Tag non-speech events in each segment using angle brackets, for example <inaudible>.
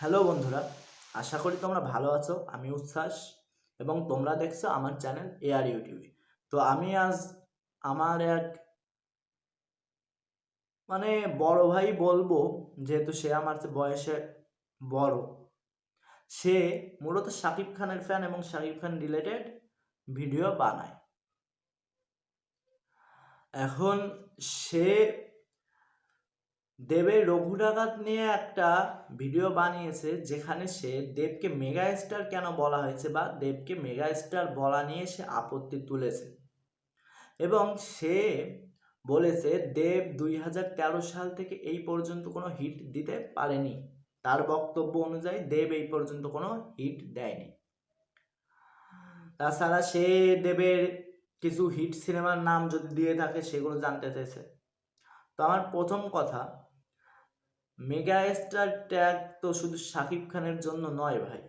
Hello বন্ধুরা, আশা করি তোমরা ভালো আছো, আমি উচ্ছ্বাস এবং তোমরা দেখছ আমার চ্যানেল এআর ইউটিউবে তো আমি আজ আমার এক মানে বড় ভাই বলব, যেহেতু সে আমার বয়সে বড়। সে মূলত শাকিব খানের ফ্যান এবং শাকিব খান রিলেটেড ভিডিও বানায়। এখন সে দেবের রঘু ডাকাত নিয়ে একটা ভিডিও বানিয়েছে যেখানে সে দেবকে মেগা স্টার কেন বলা হয়েছে বা দেবকে মেগা স্টার বলা নিয়ে সে আপত্তি তুলেছে। এবং সে বলেছে, দেব দুই হাজার তেরো সাল থেকে এই পর্যন্ত কোনো হিট দিতে পারেনি। তার বক্তব্য অনুযায়ী দেব এই পর্যন্ত কোনো হিট দেয়নি। তাছাড়া সে দেবের কিছু হিট সিনেমার নাম যদি দিয়ে থাকে, সেগুলো জানতে চেয়েছে তো আমার প্রথম কথা মেগা স্টার ট্যাগ তো শুধু শাকিব খানের জন্য নয় ভাই।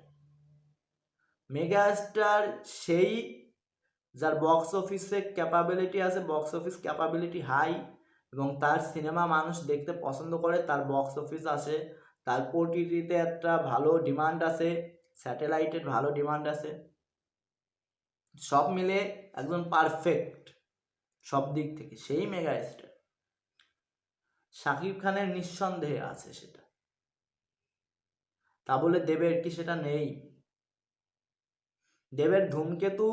মেগা স্টার সেই যার বক্স অফিসে ক্যাপাবিলিটি আছে বক্স অফিস ক্যাপাবিলিটি হাই এবং তার সিনেমা মানুষ দেখতে পছন্দ করে, তার বক্স অফিস আছে, তার ওটিটিতে একটা ভালো ডিমান্ড আছে স্যাটেলাইটের ভালো ডিমান্ড আছে। সব মিলে একজন পারফেক্ট সব দিক থেকে, সেই মেগা স্টার। শাকিব খানের নিঃসন্দেহে আছে সেটা। তা বলে দেবের কি সেটা নেই? দেবের ধূমকেতু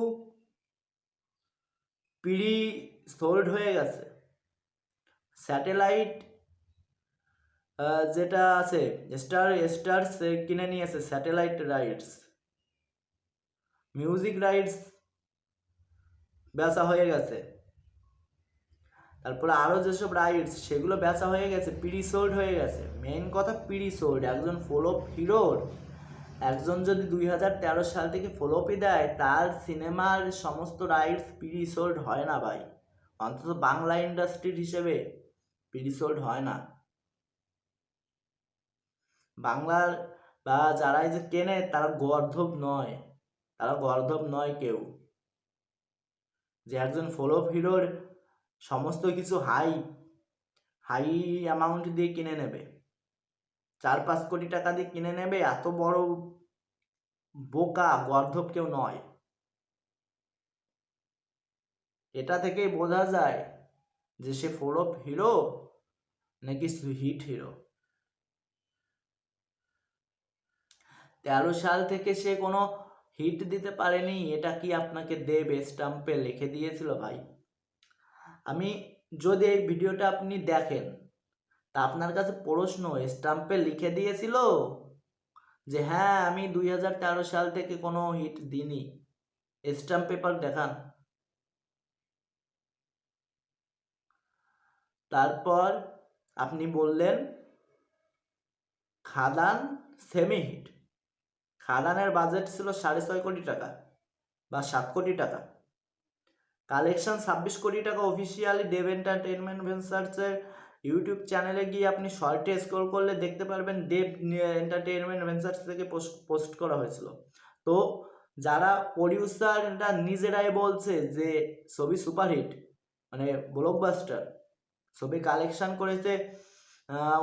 পিড়ি সোল্ড হয়ে গেছে। স্যাটেলাইট যেটা আছে, স্টার, স্টার্স কিনে নিয়েছে, স্যাটেলাইট রাইটস মিউজিক রাইটস বেচা হয়ে গেছে। তারপরে আরও যেসব রাইডস সেগুলো বেচা হয়ে গেছে পিডি সোল্ড হয়ে গেছে। মেন কথা পিডি সোল্ড একজন ফলোপ হিরোর একজন যদি দুই হাজার তেরো সাল থেকে ফলোপি দেয়, তার সিনেমার সমস্ত রাইটস পিডি সোল্ড হয় না ভাই। অন্তত বাংলা ইন্ডাস্ট্রির হিসেবে পিডি সোল্ড হয় না। বাংলার বা যারাই যে কেনে, তারা গর্ধব নয়। তারা গর্ধব নয় কেউ। যে একজন ফলোপ হিরোর সমস্ত কিছু হাই হাই অ্যামাউন্ট দিয়ে কিনে নেবে। চার পাঁচ কোটি টাকা দিয়ে কিনে নেবে, এত বড় বোকা, গর্ধব কেউ নয়। এটা থেকেই বোঝা যায় যে সে ফলোপ হিরো নাকি হিট হিরো তেরো সাল থেকে সে কোনো হিট দিতে পারেনি, এটা কি আপনাকে দেব? স্টাম্পে লিখে দিয়েছিল ভাই। আমি যদি এই ভিডিওটা আপনি দেখেন, তা আপনার কাছে প্রশ্ন, স্টাম্পে লিখে দিয়েছিল যে হ্যাঁ আমি দুই হাজার তেরো সাল থেকে কোনো হিট দিইনি। স্টাম্প পেপার দেখান। তারপর আপনি বললেন, খাদান সেমি হিট খাদানের বাজেট ছিল সাড়ে ছয় কোটি টাকা বা সাত কোটি টাকা। কালেকশন ছাব্বিশ কোটি টাকা অফিসিয়ালি দেব এন্টারটেনমেন্ট ভেঞ্চার্সের ইউটিউব চ্যানেলে গিয়ে আপনি শর্টে স্ক্রল করলে দেখতে পারবেন দেব এন্টারটেনমেন্ট ভেঞ্চার্স থেকে পোস্ট করা হয়েছিল। তো যারা প্রডিউসাররা নিজেরাই বলছে যে ছবি সুপারহিট মানে ব্লকবাস্টার ছবি কালেকশন করেছে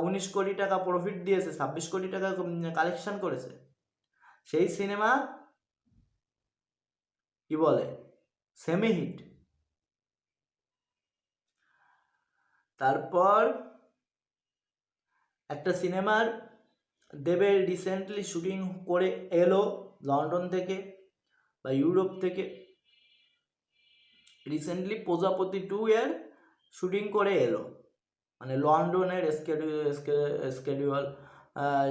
উনিশ কোটি টাকা প্রফিট দিয়েছে, ছাব্বিশ কোটি টাকা কালেকশন করেছে, সেই সিনেমা কি বলে? সেমি হিট তারপর একটা সিনেমার দেবের রিসেন্টলি শুটিং করে এলো লন্ডন থেকে বা ইউরোপ থেকে। রিসেন্টলি প্রজাপতি টু এর শুটিং করে এলো। মানে লন্ডনের স্কেডিউল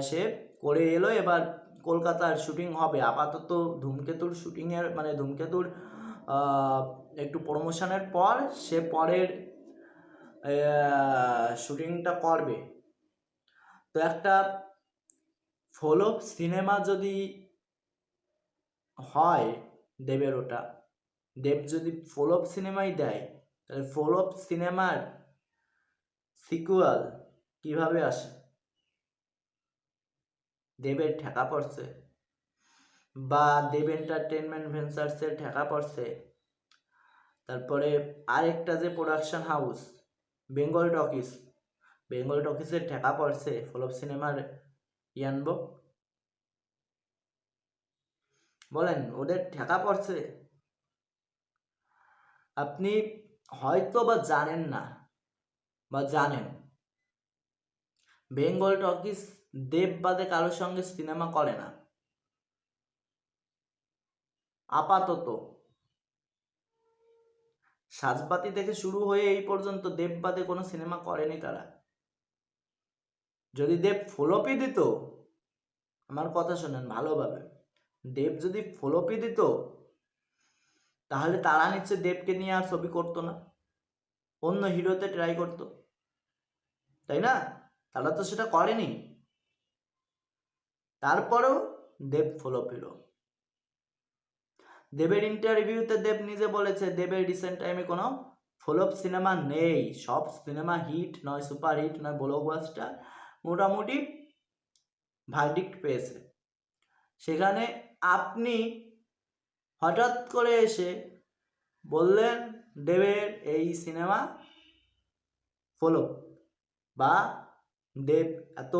সে করে এলো। এবার কলকাতার শুটিং হবে। আপাতত ধূমকেতুর শুটিংয়ের মানে ধূমকেতুর একটু প্রমোশনের পর সে পরের শুটিংটা করবে। তো একটা ফলোপ সিনেমা যদি হয় দেবের ওটা দেব যদি ফলোপ সিনেমাই দেয়, তাহলে ফলোপ সিনেমার সিকুয়াল কীভাবে আসে? দেবের ঠেকা পড়ছে বা দেব এন্টারটেনমেন্ট ভেঞ্চার্সের ঠেকা পড়ছে। তারপরে আরেকটা যে production house Bengal talkies Bengal টকিসের ঠেকা পড়ছে ফলপ সিনেমার ইয়ানবো। বলেন, ওদের ঠেকা পড়ছে? আপনি হয়তো বা জানেন না, বা জানেন। বেঙ্গল টকিস দেব বাদে কারোর সঙ্গে সিনেমা করে না। আপাতত। সাজপাতি থেকে শুরু হয়ে এই পর্যন্ত দেব বাদে কোনো সিনেমা করেনি তারা। যদি দেব ফলোপি দিত, আমার কথা শোনেন ভালোভাবে, দেব যদি ফলোপি দিত, তাহলে তারা নিচ্ছে দেবকে নিয়ে আর ছবি করতো না। অন্য হিরোতে ট্রাই করতো। তাই না? তারা তো সেটা করেনি। তারপরেও দেব ফলো পেল দেবের ইন্টারভিউতে দেব নিজে বলেছে, দেবের রিসেন্ট টাইমে কোনো ফলোপ সিনেমা নেই। সব সিনেমা হিট নয় সুপার হিট নয় ব্লকবাস্টার মোটামুটি ভার্ডিক্ট পেয়েছে। সেখানে আপনি হঠাৎ করে এসে বললেন, দেবের এই সিনেমা ফলো বা দেব এত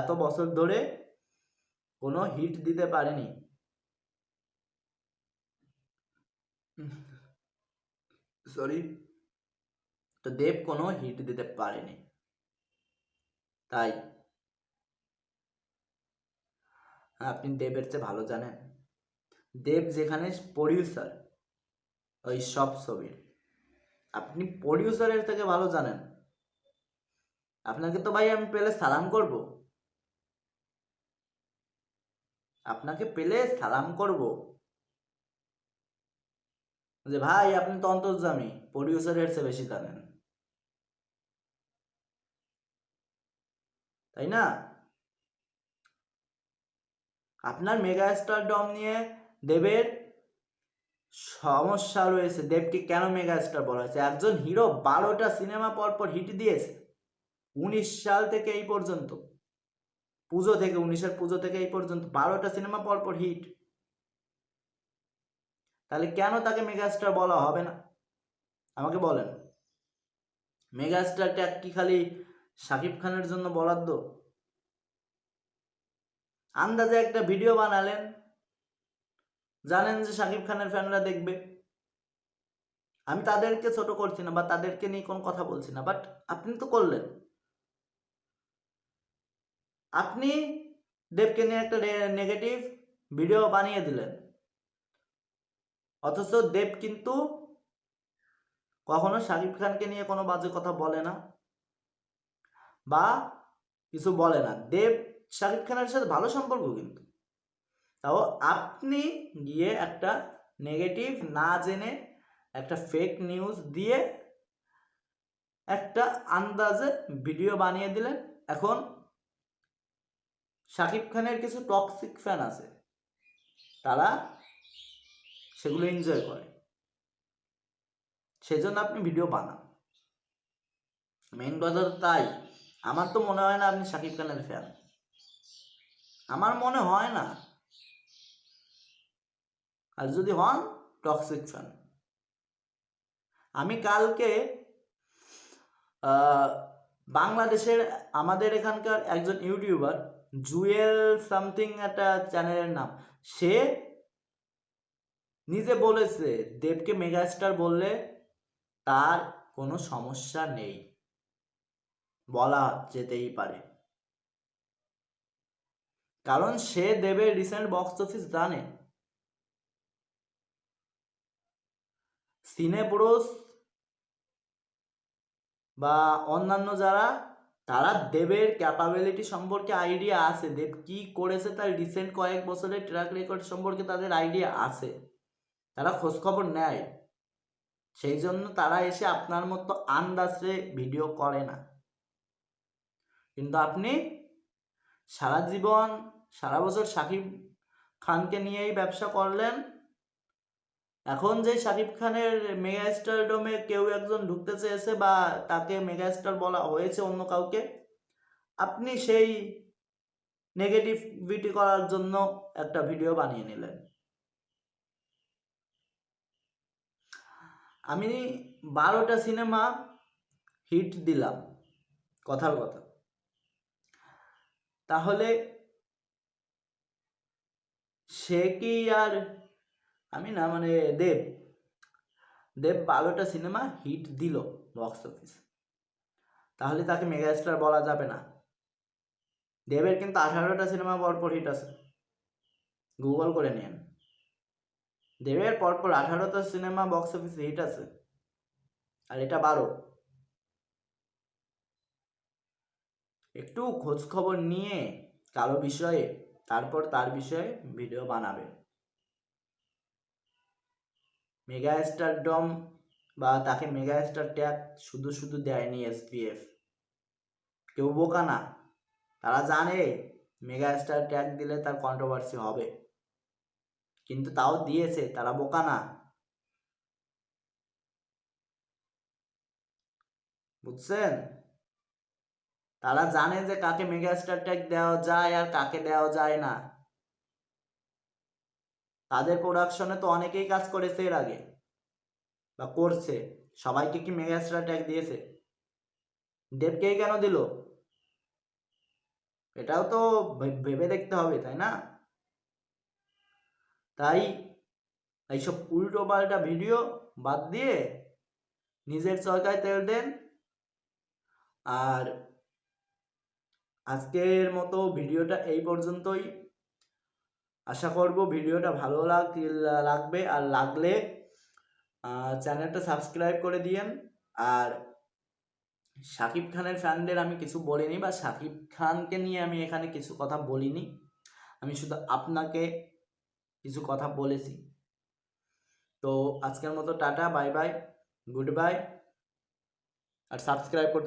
এত বছর ধরে কোনো হিট দিতে পারেনি। <laughs> সরি তো দেব কোনো হিট দিতে পারেনি। তাই। আপনি দেবের চেয়ে ভালো জানেন। দেব যেখানে প্রডিউসার ওই সব ছবির। আপনি প্রডিউসারের থেকে ভালো জানেন। আপনাকে তো ভাই আমি পেলে সালাম করব। আপনাকে পেলে সালাম করব। যে, ভাই, আপনি তো অন্তর্জামী প্রডিউসারের চেয়ে বেশি জানেন। তাই না? আপনার মেগা স্টার ডম নিয়ে দেবের সমস্যা রয়েছে। দেবকে কেন মেগা স্টার বলা হয়েছে? একজন হিরো বারোটা সিনেমা পর পর হিট দিয়েছে, উনিশ সাল থেকে এই পর্যন্ত। পুজো থেকে, উনিশের পুজো থেকে এই পর্যন্ত বারোটা সিনেমা পর পর হিট। তাহলে কেন তাকে মেগাস্টার বলা হবে না? আমাকে বলেন। মেগাস্টার ট্যাগ কি খালি শাকিব খানের জন্য বরাদ্দ? আন্দাজে একটা ভিডিও বানালেন। জানেন যে শাকিব খানের ফ্যানরা দেখবে। আমি তাদেরকে ছোট করছি না বা তাদেরকে নিয়ে কোনো কথা বলছি না বাট আপনি তো করলেন। আপনি দেবকে নিয়ে একটা নেগেটিভ ভিডিও বানিয়ে দিলেন। অথচ দেব কিন্তু কখনো শাকিব খানকে নিয়ে কোনো বাজে কথা বলে না বা কিছু বলে না। দেব, শাকিব খানের সাথে ভালো সম্পর্ক কিন্তু। তাও আপনি গিয়ে একটা নেগেটিভ না জেনে একটা ফেক নিউজ দিয়ে একটা আন্দাজে ভিডিও বানিয়ে দিলেন। এখন শাকিব খানের কিছু টক্সিক ফ্যান আছে। তারা সেগুলো এনজয় করে। সেজন্য আপনি ভিডিও বানান। মেন কথা তাই। আমার তো মনে হয় না আপনি শাকিব খানের ফ্যান আমার মনে হয় না। আর যদি হন টক্সিক ফ্যান আমি কালকে বাংলাদেশের, আমাদের এখানকার একজন ইউটিউবার জুয়েল সামথিং একটা চ্যানেলের নাম। সে নিজে বলেছে, দেবকে মেগাস্টার বললে তার কোনো সমস্যা নেই। বলা যেতেই পারে। কারণ সে দেবের রিসেন্ট বক্স অফিস জানে। সিনেব্রোস বা অন্যান্য যারা, তারা দেবের ক্যাপাবিলিটি সম্পর্কে আইডিয়া আছে। দেব কি করেছে তার রিসেন্ট কয়েক বছরের ট্র্যাক রেকর্ড সম্পর্কে তাদের আইডিয়া আছে। তারা খোঁজখবর নেয়। সেই জন্য তারা এসে আপনার মতো আন্দাজে ভিডিও করে না। কিন্তু আপনি সারা জীবন, সারা বছর সাকিব খানকে নিয়েই ব্যবসা করলেন। এখন যে শাকিব খানের মেগা স্টারডমে কেউ একজন ঢুকতে চেয়েছে বা তাকে মেগা স্টার বলা হয়েছে অন্য কাউকে, আপনি সেই নেগেটিভিটি করার জন্য একটা ভিডিও বানিয়ে নিলেন। আমি বারোটা সিনেমা হিট দিলাম, কথার কথা। তাহলে সে কি আর, আমি না মানে দেব দেব বারোটা সিনেমা হিট দিল বক্স অফিস তাহলে তাকে মেগাস্টার বলা যাবে না। দেবের কিন্তু আঠারোটা সিনেমা পরপর হিট আছে। গুগল করে নিন দেবের পরপর আঠারোটা সিনেমা বক্স অফিসে হিট আছে। আর এটা বারো। একটু খোঁজ খবর নিয়ে কারও বিষয়ে, তারপর তার বিষয়ে ভিডিও বানাবে। মেগা স্টার ডম বা তাকে মেগা স্টার ট্যাগ শুধু শুধু দেয়নি এসপিএফ কেউ বোকা না। তারা জানে মেগা স্টার ট্যাগ দিলে তার কন্ট্রোভার্সি হবে। কিন্তু তাও দিয়েছে, তারা বোকা না। বুঝছেন? তারা জানে যে কাকে মেগা স্টার ট্যাগ দেওয়া যায় আর কাকে দেওয়া যায় না। তাদের প্রোডাকশনে তো অনেকেই কাজ করেছে এর আগে। বা করছে। সবাইকে কি মেগা স্টার ট্যাগ দিয়েছে? দেবকেই কেন দিল? এটাও তো ভেবে দেখতে হবে, তাই না? তাই এইসব উল্টো পাল্টা ভিডিও বাদ দিয়ে নিজের চরকায় তেল দেন। আর আজকের মতো ভিডিওটা এই পর্যন্তই। আশা করব ভিডিওটা ভালো লাগ লাগবে আর লাগলে চ্যানেলটা সাবস্ক্রাইব করে দিয়েন। আর শাকিব খানের ফ্যানদের আমি কিছু বলিনি বা শাকিব খানকে নিয়ে আমি এখানে কিছু কথা বলিনি। আমি শুধু আপনাকে কিছু কথা বলেছি। তো আজকের মতো tata bye bye good bye আর সাবস্ক্রাইব করতে